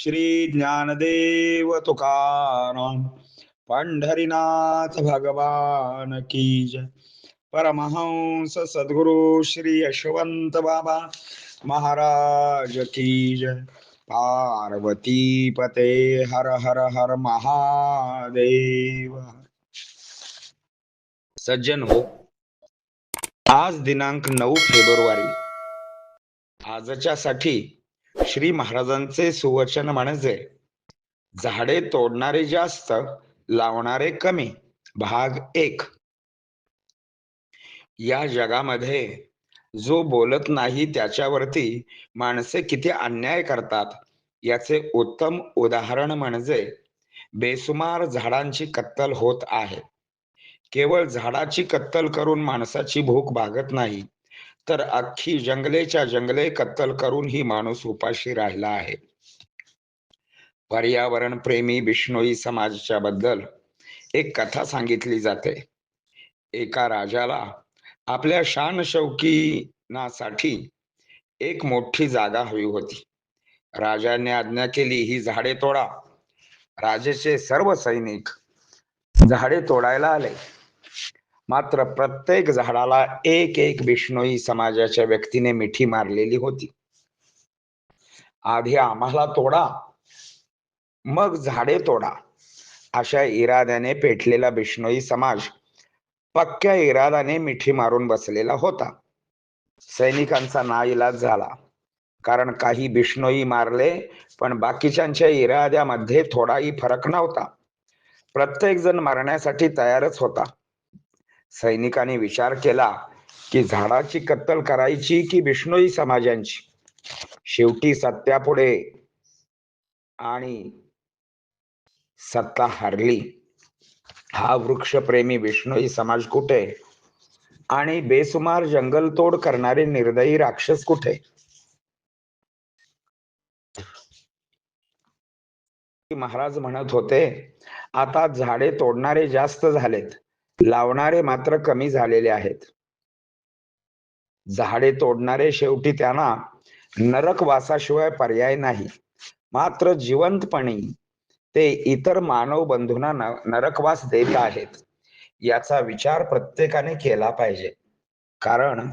श्री ज्ञानदेव तुकाराम पंढरीनाथ भगवान की जय। परमहंस सद्गुरु श्री यशवंत बाबा महाराज की जय। पार्वती पते हर हर हर महादेव। सज्जन हो आज दिनांक नऊ फेब्रुवारी आजच्या साठी श्री महाराजांचे सुवचन म्हणजे झाडे तोडणारे जास्त लावणारे कमी भाग एक. या जगामध्ये जो बोलत नाही त्याच्यावरती माणसे किती अन्याय करतात याचे उत्तम उदाहरण म्हणजे बेसुमार झाडांची कत्तल होत आहे. केवळ झाडाची कत्तल करून माणसाची भूक भागत नाही. तर अख्खी जंगलेच्या जंगले कत्तल करून ही माणूस उपाशी राहिला आहे. पर्यावरण प्रेमी बिष्णोई समाजाच्या बद्दल एक कथा सांगितली जाते. एका राजाला आपल्या शान शौकीनासाठी एक मोठी जागा हवी होती. राजाने आज्ञा केली ही झाडे तोडा. राजेचे सर्व सैनिक झाडे तोडायला आले. मात्र प्रत्येक झाडाला एक एक विष्णोई समाजाच्या व्यक्तीने मिठी मारलेली होती. आधी आम्हाला तोडा मग झाडे तोडा अशा इराद्याने पेटलेला बिष्णोई समाज पक्क्या इरादाने मिठी मारून बसलेला होता. सैनिकांचा नाईलाज झाला कारण काही बिष्णोई मारले पण बाकीच्यांच्या इराद्यामध्ये थोडाही फरक नव्हता. प्रत्येक जण मारण्यासाठी तयारच होता. सैनिकांनी विचार केला की झाडाची कत्तल करायची की बिष्णोई समाजांची? शेवटी सत्यापुढे आणि सत्ता हरली. हा वृक्षप्रेमी विष्णोई समाज कुठे? आणि बेसुमार जंगलतोड करणारे निर्दयी राक्षस कुठे? महाराज म्हणत होते आता झाडे तोडणारे जास्त झालेत. लावणारे मात्र कमी झालेले आहेत. झाडे तोडणारे शेवटी त्यांना नरक वासाशिवाय पर्याय नाही. मात्र जिवंतपणी ते इतर मानव बंधूंना नरकवास देत आहेत. याचा विचार प्रत्येकाने केला पाहिजे. कारण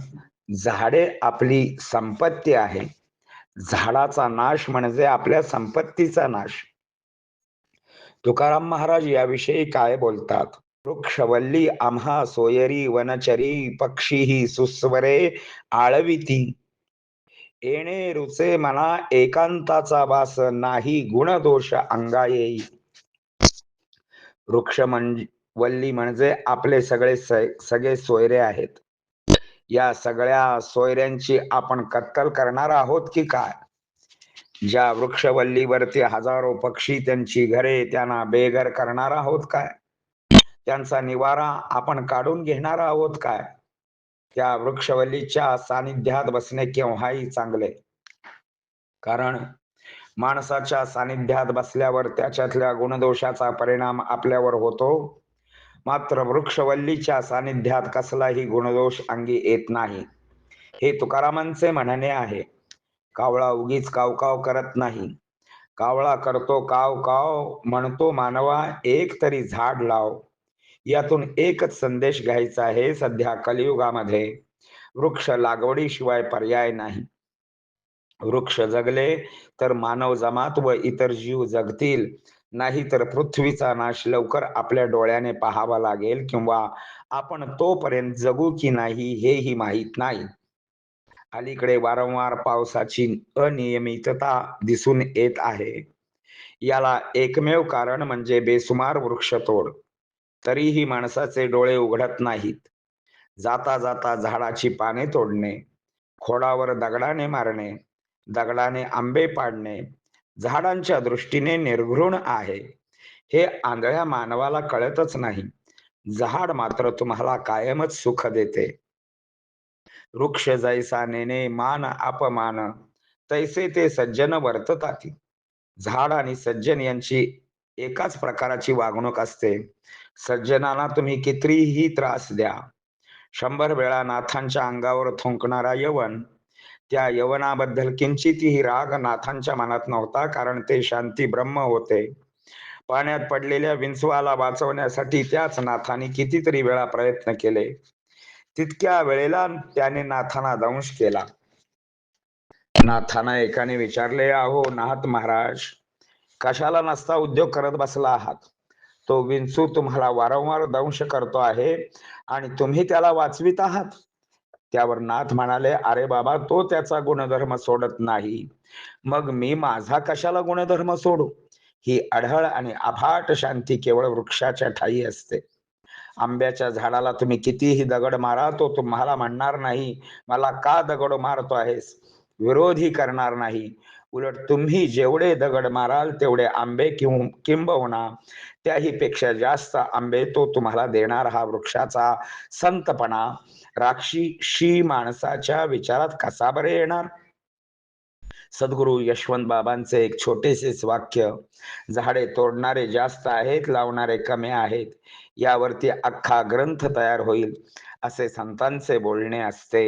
झाडे आपली संपत्ती आहे. झाडाचा नाश म्हणजे आपल्या संपत्तीचा नाश. तुकाराम महाराज याविषयी काय बोलतात? वृक्षवल्ली आम्हा सोयरी वनचरी पक्षी ही सुस्वरे आळविती. येणे रुचे मला एकांताचा वास नाही गुणदोष अंगा येई वृक्ष म्हणजे वल्ली म्हणजे आपले सगळे सगळे सोयरे आहेत. या सगळ्या सोयऱ्यांची आपण कत्तल करणार आहोत की काय? ज्या वृक्षवल्लीवरती हजारो पक्षी त्यांची घरे त्यांना बेघर करणार आहोत काय? त्यांचा निवारा आपण काढून घेणार आहोत काय? त्या वृक्षवल्लीच्या सानिध्यात बसणे केव्हाही चांगले. कारण माणसाच्या सानिध्यात बसल्यावर त्याच्यातल्या गुणदोषाचा परिणाम आपल्यावर होतो. मात्र वृक्षवल्लीच्या सानिध्यात कसलाही गुणदोष अंगी येत नाही. हे तुकारामांचे म्हणणे आहे. कावळा उगीच कावकाव करत नाही. कावळा करतो काव काव म्हणतो मानवा एक तरी झाड लाव. यातून एकच संदेश घ्यायचा आहे सध्या कलियुगामध्ये. वृक्ष लागवडीशिवाय पर्याय नाही. वृक्ष जगले तर मानव जमात व इतर जीव जगतील. नाही तर पृथ्वीचा नाश लवकर आपल्या डोळ्याने पाहावा लागेल किंवा आपण तोपर्यंत जगू की नाही हेही माहीत नाही. अलीकडे वारंवार पावसाची अनियमितता दिसून येत आहे. याला एकमेव कारण म्हणजे बेसुमार वृक्षतोड. तरीही माणसाचे डोळे उघडत नाहीत. जाता जाता झाडाची पाने तोडणे खोडावर दगडाने मारणे दगडाने आंबे पाडणे झाडांच्या दृष्टीने निर्घृण आहे. हे आंधळ्या मानवाला कळतच नाही. झाड मात्र तुम्हाला कायमच सुख देते. वृक्ष जैसा नेने मान अपमान तैसे ते सज्जन वर्ततात. झाड आणि सज्जन यांची एकाच प्रकाराची वागणूक असते. सज्जनाला तुम्ही कितीही त्रास द्या. शंभर वेळा नाथांच्या अंगावर थुंकणारा यवन त्या यवनाबद्दल किंचितही राग नाथांच्या मनात नव्हता कारण ते शांती ब्रह्म होते. पाण्यात पडलेल्या विंचवाला वाचवण्यासाठी त्याच नाथाने कितीतरी वेळा प्रयत्न केले. तितक्या वेळेला त्याने नाथांना दंश केला. नाथांना एकाने विचारले अहो नाथ महाराज कशाला नसता उद्योग करत बसला आहात? तो विंचू तुम्हाला वारंवार दंश करतो आहे आणि तुम्ही त्याला वाचवित आहात? त्यावर नाथ म्हणाले अरे बाबा तो त्याचा गुणधर्म सोडत नाही. मग मी माझा कशाला गुणधर्म सोडू? ही अढळ आणि अफाट शांती केवळ वृक्षाच्या ठाई असते. आंब्याच्या झाडाला तुम्ही कितीही दगड मारा तो तुम्हाला म्हणणार नाही मला का दगड मारतो आहेस? विरोधी करणार नाही. उलट तुम्ही जेवढे दगड माराल तेवढे आंबे किंव किंबहुना त्याही पेक्षा जास्त आंबे तो तुम्हाला देणार हा वृक्षाचा संतपणा. राक्षसी माणसाच्या विचारात कसा बरे येणार? सद्गुरु यशवंत बाबांचे एक छोटेसेच वाक्य झाडे तोडणारे जास्त आहेत लावणारे कमी आहेत. यावरती अख्खा ग्रंथ तयार होईल असे संतांचे बोलणे असते.